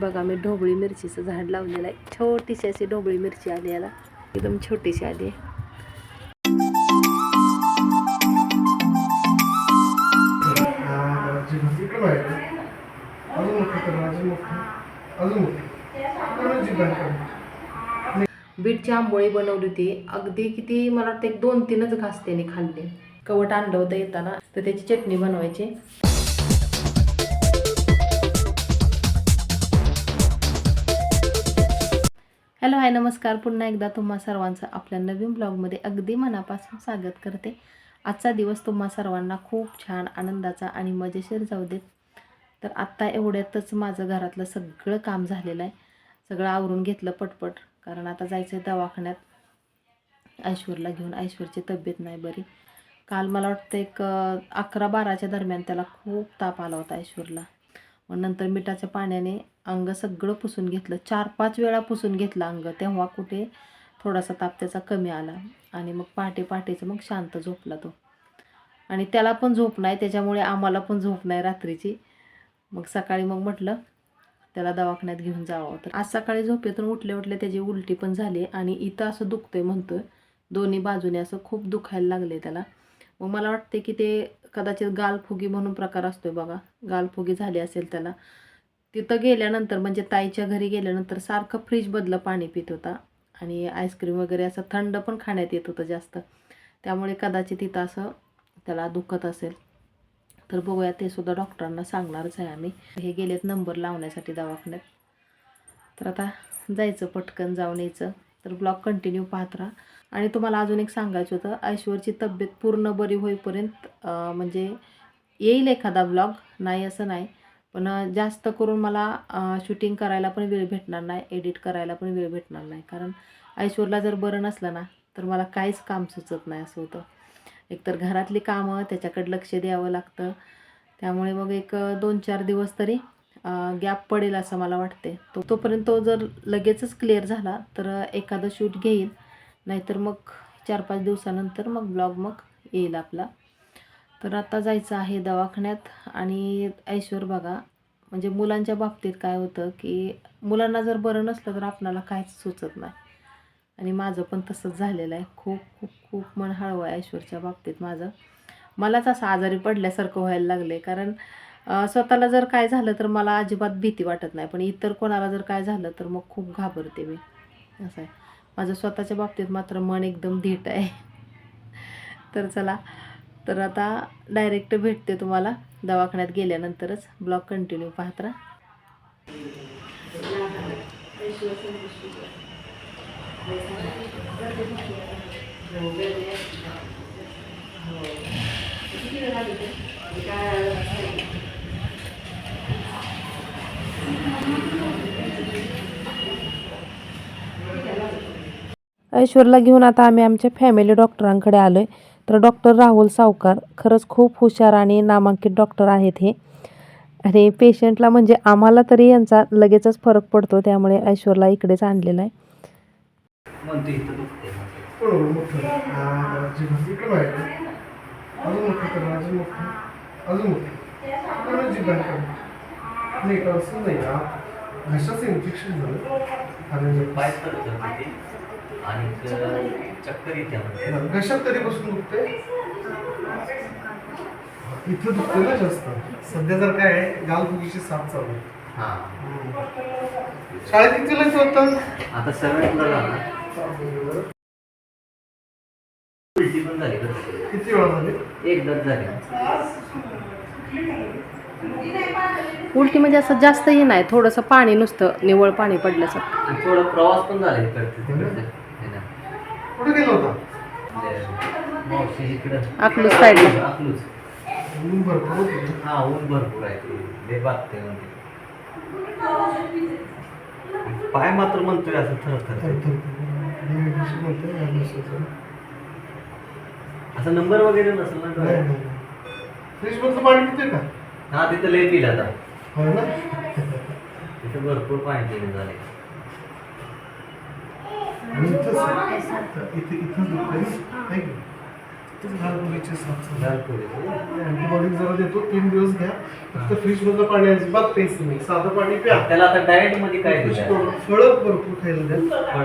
बघा मी ढोबळी मिरचीचं झाड लावलेलं आहे. छोटीशी अशी ढोबळी मिरची आली याला. एकदम छोटीशी आली आहे. बीटची आंबोळी बनवली होती. अगदी किती मला वाटतं एक दोन तीनच घास त्याने खाल्ले. कवट आणलं होतं येताना तर त्याची चटणी बनवायची. हॅलो हाय नमस्कार. पुन्हा एकदा तुम्हा सर्वांचं आपल्या नवीन ब्लॉगमध्ये अगदी मनापासून स्वागत करते. आजचा दिवस तुम्हा सर्वांना खूप छान आनंदाचा आणि मजेशीर जाऊ देत. तर आत्ता एवढ्यातच माझं घरातलं सगळं काम झालेलं आहे. सगळं आवरून घेतलं पटपट कारण आता जायचं आहे दवाखान्यात. ऐश्वरला घेऊन ऐश्वरची तब्येत नाही बरी. काल मला वाटतं एक अकरा बाराच्या दरम्यान त्याला खूप ताप आला होता ऐश्वरला. मग नंतर मिठाच्या पाण्याने अंग सगळं पुसून घेतलं. चार पाच वेळा पुसून घेतलं अंग. तेव्हा कुठे थोडासा ताप त्याचा कमी आला. आणि मग पहाटे पहाटेचं मग शांत झोपला तो. आणि त्याला पण झोप नाही. त्याच्यामुळे आम्हाला पण झोप नाही रात्रीची. मग सकाळी मग म्हटलं त्याला दवाखान्यात घेऊन जावं. तर आज सकाळी झोपेतून उठले उठले त्याची उलटी पण झाली. आणि इथं असं दुखतंय म्हणतोय. दोन्ही बाजूने असं खूप दुखायला लागले त्याला. मग मला वाटते की ते कदाचित गालफुगी म्हणून प्रकार असतोय बघा. गालफुगी झाली असेल त्याला. तिथं गेल्यानंतर म्हणजे ताईच्या घरी गेल्यानंतर सारखं फ्रीजमधलं पाणी पित होता. आणि आईस्क्रीम वगैरे असं थंड पण खाण्यात येत होतं जास्त. त्यामुळे कदाचित तिथं असं त्याला दुखत असेल. तर बघूया ते सुद्धा डॉक्टरांना सांगणारच आहे आम्ही. हे गेलेत नंबर लावण्यासाठी दवाखान्यात. तर आता जायचं पटकन जाऊन यायचं. तर ब्लॉग कंटिन्यू पाहत राहा. आणि तुम्हाला अजून एक सांगायचं होतं ऐश्वरची तब्येत पूर्ण बरी होईपर्यंत म्हणजे येईल एखादा ब्लॉग नाही असं नाही. पण जास्त करून मला शूटिंग करायला पण वेळ भेटणार नाही एडिट करायला पण वेळ भेटणार नाही. कारण ऐश्वरला जर बरं नसलं ना तर मला काहीच काम सुचत नाही असं होतं. एकतर घरातली कामं त्याच्याकडे लक्ष द्यावं लागतं. त्यामुळे मग एक दोन चार दिवस तरी गॅप पडेल असं मला वाटते. तो तोपर्यंत तो जर लगेचच क्लिअर झाला तर एखादं शूट घेईल. नाहीतर मग चार पाच दिवसानंतर मग ब्लॉग मग येईल आपला. तर आता जायचं आहे दवाखान्यात आणि ऐश्वर बघा म्हणजे मुलांच्या बाबतीत काय होतं की मुलांना जर बरं नसलं तर आपणाला काहीच सुचत नाही. आणि माझं पण तसंच झालेलं आहे. खूप खूप खूप मन हळवं आहे ऐश्वरच्या बाबतीत माझं. मलाच असं आजारी पडल्यासारखं व्हायला लागले कारण स्वतःला जर काय झालं तर मला अजिबात भीती वाटत नाही. पण इतर कोणाला जर काय झालं तर मग खूप घाबरते मी. असं आहे. माझं स्वतःच्या बाबतीत मात्र मन एकदम धीट आहे. तर चला तर आता डायरेक्ट भेटते तुम्हाला. दवाखान्यात गेल्यानंतरच. ब्लॉग कंटिन्यू पाहत ऐश्वरला घेऊन आता आम्ही आमच्या फॅमिली डॉक्टरांकडे आलो आहे तर डॉक्टर राहुल सावकार खरंच खूप हुशार आणि नामांकित डॉक्टर आहेत हे. आणि पेशंटला म्हणजे आम्हाला तरी यांचा लगेचच फरक पडतो त्यामुळे ऐश्वरला इकडेच आणलेलं आहे. हा. नाही का असं नाही. घशाचं इन्फेक्शन झालं. आणि आणि चक्कर येते म्हणजे घशात तरी बसून दुखते इथं दुखते ना जास्त. सध्या जर काय गालफुगीची साथ चालू आहे. हा. शाळेत आता झाला. उलटी पण झाली खरं किती वेळा झाले? एकदाच झाली. उलटी म्हणजे असं जास्तही नाही थोडंसं पाणी नुसतं निवळ पाणी पडल्यासारखं. आणि थोडा प्रवास पण झाला इकडचं तिकडचं हे ना. कुठे गेला होता अकलूज साईडला. अकलूज ऊन भरपूर. हा ऊन भरपूर आहे ते बागते म्हणजे पाय मात्र म्हणतोय असं थर तर- थर म्हणते. असं नंबर वगैरे नसेल ना? नाही. फ्रीजमधलं पाणी पिते का हा तिथं लय पिला आता हो ना तिथं भरपूर पाणी पिणे झाले इथंच इथं इथंच दुखतंय. आहे की? अँटीबायोटिक जरा देतो तीन दिवस घ्या. फक्त फ्रीजमधलं पाणी अजिबात प्यायचं नाही. साधं पाणी प्या. त्याला आता डाएटमध्ये काय दिलं फळं भरपूर खायला द्या.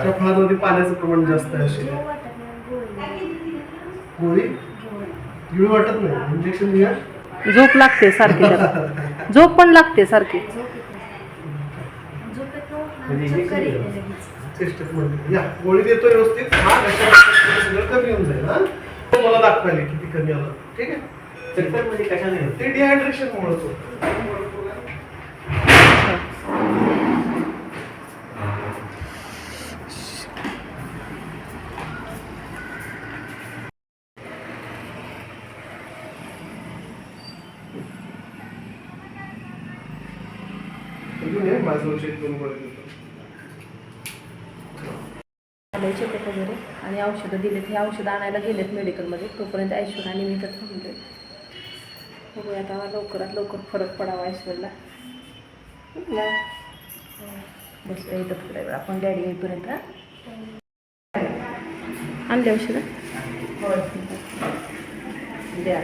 त्या फळांमध्ये पाण्याचं प्रमाण जास्त आहे अशी. गोळी? गिळू वाटत नाही. इंजेक्शन घ्या. झोप लागते सारखी त्याला. झोप पण लागते सारखी. म्हणजे injection दिलं. चेस्टच मध्ये या गोळी देतो व्यवस्थित. हा सगळं कमी होऊन जाईल हा. तो मला दाखवायला किती कमी आलं. ठीक आहे? चक्करमध्ये कशाने होते? ते डिहायड्रेशन मुळे होतं. अजून हे माझं करून गोळी देतो. आलंय चेकअप वगैरे. आणि औषधं दिलेत. हे औषधं आणायला गेलेत मेडिकलमध्ये. तोपर्यंत ऐश्वर्या आणि मी इथं थांबले बघूया आता लवकरात लवकर फरक पडावा ऐश्वर्याला. बसूया इथं थोड्या वेळ. आपण डॅडी येईपर्यंत? आणले औषधं? द्या.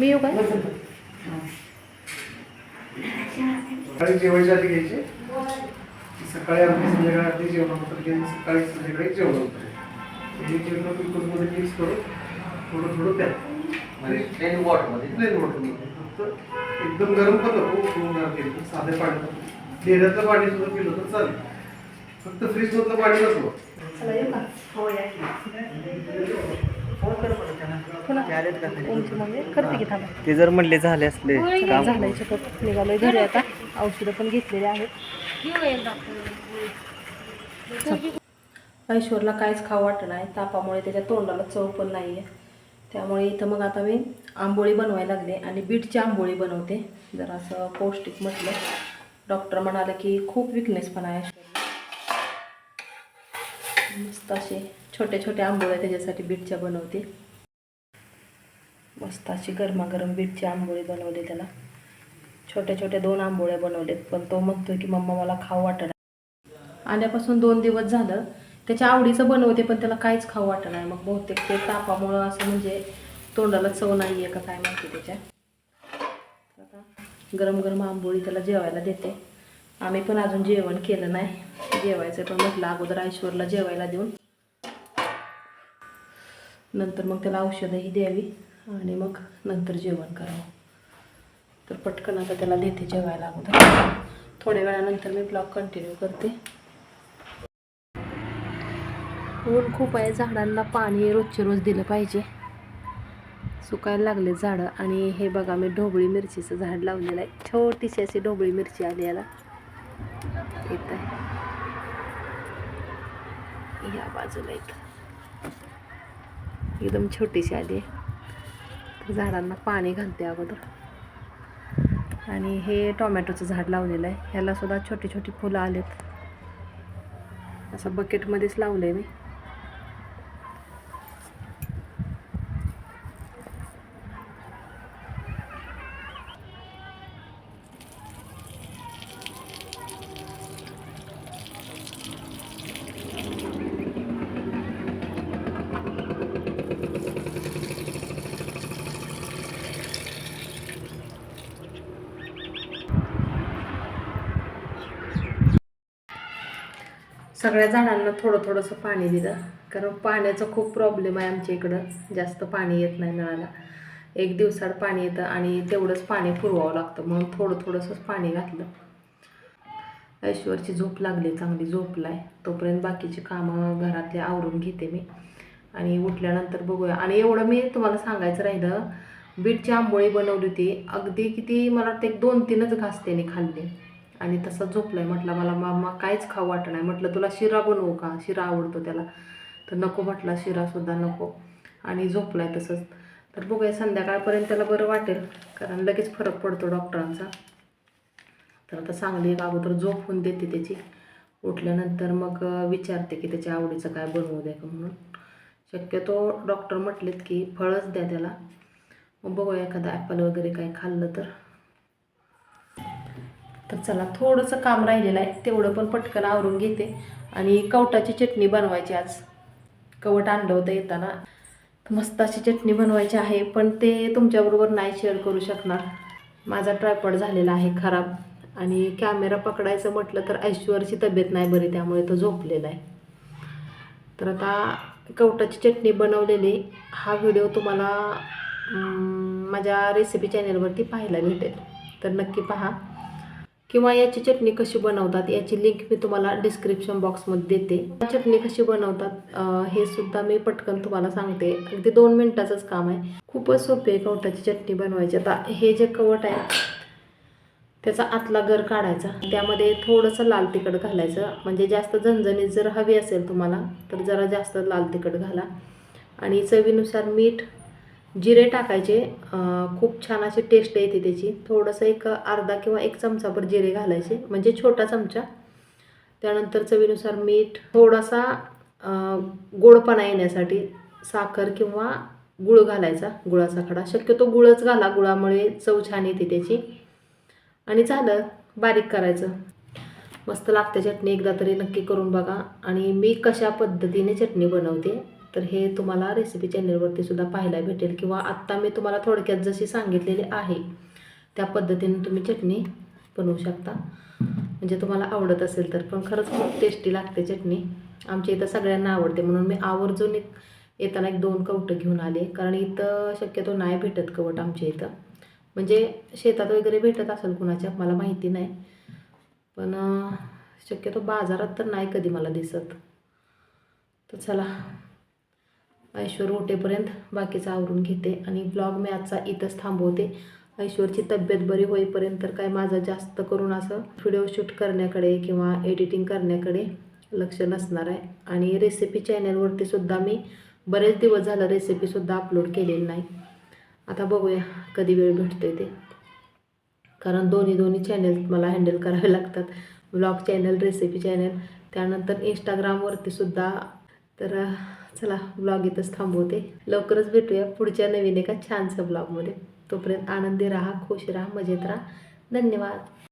मी येऊ काय सकाळी जेवायच्या आधी घ्यायचे. सकाळी आपली संध्याकाळी आधी जेवणानंतर घ्यायचे सकाळी संध्याकाळी जेवणानंतर हे जेवण ग्लुकोजमध्ये मिक्स करून थोडं थोडं प्या म्हणजे plain water मध्ये? प्लेन वॉटरमध्ये फक्त एकदम गरम पण नको उकळून घ्यायचं साधे पाणी डेऱ्यातलं पाणी सुद्धा पिलं तर चालेल. फक्त फ्रीजमधलं पाणी नको ते जर म्हणले झाले असले झालंय निघालोय घरी आता. औषधं पण घेतलेली आहेत. ऐश्वरला काहीच खाऊ वाटत नाही. तापामुळे त्याच्या तोंडाला चव पण नाही आहे त्यामुळे इथं मग आता मी आंबोळी बनवायला लागले आणि बीटची आंबोळी बनवते. जर असं पौष्टिक म्हटलं. डॉक्टर म्हणाले की खूप विकनेस पण आहे. मस्त असे छोटे छोटे आंबोळ्या त्याच्यासाठी बीटच्या बनवते. मस्त अशी गरमागरम बीटची आंबोळी बनवली त्याला. छोट्या छोट्या दोन आंबोळ्या बनवलेत पण तो म्हणतोय की मम्मा मला खाऊ वाटणार आल्यापासून दोन दिवस झालं त्याच्या आवडीचं बनवते पण त्याला काहीच खाऊ वाटणार मग बहुतेक ते तापामुळं असं म्हणजे तोंडाला चव नाही आहे का काय माहिती त्याच्या. आता गरम गरम आंबोळी त्याला जेवायला देते. आम्ही पण अजून जेवण केलं नाही. जेवायचं पण म्हटलं अगोदर ऐश्वरला जेवायला देऊन. नंतर मग त्याला औषधंही द्यावी आणि मग नंतर जेवण करावं. तर पटकन आता त्याला देते जेवायला अगोदर. थोड्या वेळानंतर मी ब्लॉग कंटिन्यू करते. ऊन खूप आहे झाडांना पाणी रोजचे रोज दिलं पाहिजे. सुकायला लागले झाडं आणि हे बघा मी ढोबळी मिरचीचं झाड लावलेलं आहे. छोटीशी अशी ढोबळी मिरची आली याला. येत आहे. या बाजूला इथं. एकदम छोटीशी आली आहे. तर झाडांना पाणी घालते अगोदर. आणि हे टोमॅटोचं झाड लावलेलं आहे. ह्याला सुद्धा छोटी छोटी फुलं आलेत. असं बकेटमध्येच लावलं आहे मी. सगळ्या झाडांना थोडं थोडंसं पाणी दिलं. कारण पाण्याचा खूप प्रॉब्लेम आहे आमच्या इकडं. जास्त पाणी येत नाही नळाला एक दिवसाड पाणी येतं आणि तेवढंच पाणी पुरवावं लागतं. म्हणून थोडं थोडंसंच पाणी घातलं. ऐश्वरची झोप लागली चांगली झोपला आहे तोपर्यंत बाकीची कामं घरातले आवरून घेते मी. आणि उठल्यानंतर बघूया. आणि एवढं मी तुम्हाला सांगायचं राहिलं बीटची आंबोळी बनवली होती. अगदी किती मला वाटतं एक दोन तीनच घास त्याने खाल्ले. आणि तसा झोपलाय. म्हटलं मला मामा काहीच खाऊ वाटत नाही. म्हटलं तुला शिरा बनवू का? शिरा आवडतो त्याला. तर नको म्हटला शिरासुद्धा नको. आणि झोपलाय तसंच. तर बघूया संध्याकाळपर्यंत त्याला बरं वाटेल कारण लगेच फरक पडतो डॉक्टरांचा. तर आता चांगली एक अगोदर झोप होऊन देते त्याची. उठल्यानंतर मग विचारते की त्याच्या आवडीचं काय बनवू द्या का म्हणून. शक्यतो डॉक्टर म्हटलेत की फळच द्या त्याला. मग बघूया एखादा ॲपल वगैरे काय खाल्लं तर. तर चला थोडंसं काम राहिलेलं आहे तेवढं पण पटकन आवरून घेते. आणि कवटाची चटणी बनवायची आज. कवट आणलं होतं येताना. मस्त अशी चटणी बनवायची आहे पण ते तुमच्याबरोबर नाही शेअर करू शकणार. माझा ट्रायपॉड झालेला आहे खराब आणि कॅमेरा पकडायचं म्हटलं तर ऐश्वरची तब्येत नाही बरी त्यामुळे तो झोपलेला आहे. तर आता कवटाची चटणी बनवलेली हा व्हिडिओ तुम्हाला माझ्या रेसिपी चॅनेलवरती पाहायला भेटेल. तर नक्की पहा. किंवा याची चटणी कशी बनवतात याची लिंक मी तुम्हाला डिस्क्रिप्शन बॉक्समध्ये देते. चटणी कशी बनवतात हे सुद्धा मी पटकन तुम्हाला सांगते. अगदी दोन मिनटाचंच काम आहे. खूपच सोपी आहे कवटाची चटणी बनवायची. आता हे जे कवट आहे त्याचा आतला गर काढायचा. त्यामध्ये थोडंसं लाल तिखट घालायचं. म्हणजे जास्त झणझणीत जर हवी असेल तुम्हाला तर जरा जास्त लाल तिखट घाला. आणि चवीनुसार मीठ जिरे टाकायचे खूप छान अशी टेस्ट येते त्याची. थोडंसं एक अर्धा किंवा एक चमचाभर जिरे घालायचे म्हणजे छोटा चमचा. त्यानंतर चवीनुसार मीठ थोडासा गोडपणा येण्यासाठी साखर किंवा गुळ घालायचा गुळाचा खडा. शक्यतो गुळच घाला गुळामुळे चव छान येते त्याची. आणि झालं बारीक करायचं. मस्त लागते चटणी एकदा तरी नक्की करून बघा. आणि मी कशा पद्धतीने चटणी बनवते तर हे तुम्हाला रेसिपी चॅनलवरती सुद्धा पाहायला भेटेल किंवा आत्ता मी तुम्हाला थोडक्यात जशी सांगितलेली आहे त्या पद्धतीने तुम्ही चटणी बनवू शकता. म्हणजे तुम्हाला आवडत असेल तर पण खरंच खूप टेस्टी लागते चटणी. आमच्या इथं सगळ्यांना आवडते म्हणून मी आवर्जून एक येताना एक दोन कवटं घेऊन आले. कारण इथं शक्यतो नाही भेटत कवट आमच्या इथं. म्हणजे शेतात वगैरे भेटत असेल कुणाच्या मला माहिती नाही. पण शक्यतो बाजारात तर नाही कधी मला दिसत. तर चला ऐश्वर उठेपर्यंत बाकीचं आवरून घेते आणि ब्लॉग मी आजचा इथंच थांबवते. ऐश्वरची तब्येत बरी होईपर्यंत तर काय माझं जास्त करून असं व्हिडिओ शूट करण्याकडे किंवा एडिटिंग करण्याकडे लक्ष नसणार आहे. आणि रेसिपी चॅनलवरती सुद्धा मी बरेच दिवस झालं रेसिपीसुद्धा अपलोड केलेली नाही. आता बघूया कधी वेळ भेटतोय ते. कारण दोन्ही दोन्ही चॅनल मला हँडल करावे लागतात. ब्लॉग चॅनल रेसिपी चॅनल त्यानंतर इंस्टाग्रामवरती सुद्धा. तर चला ब्लॉग इथंच थांबवते. लवकरच भेटूया पुढच्या नवीन एका छानसं ब्लॉगमध्ये तोपर्यंत आनंदी राहा खुश राहा मजेत राहा. धन्यवाद.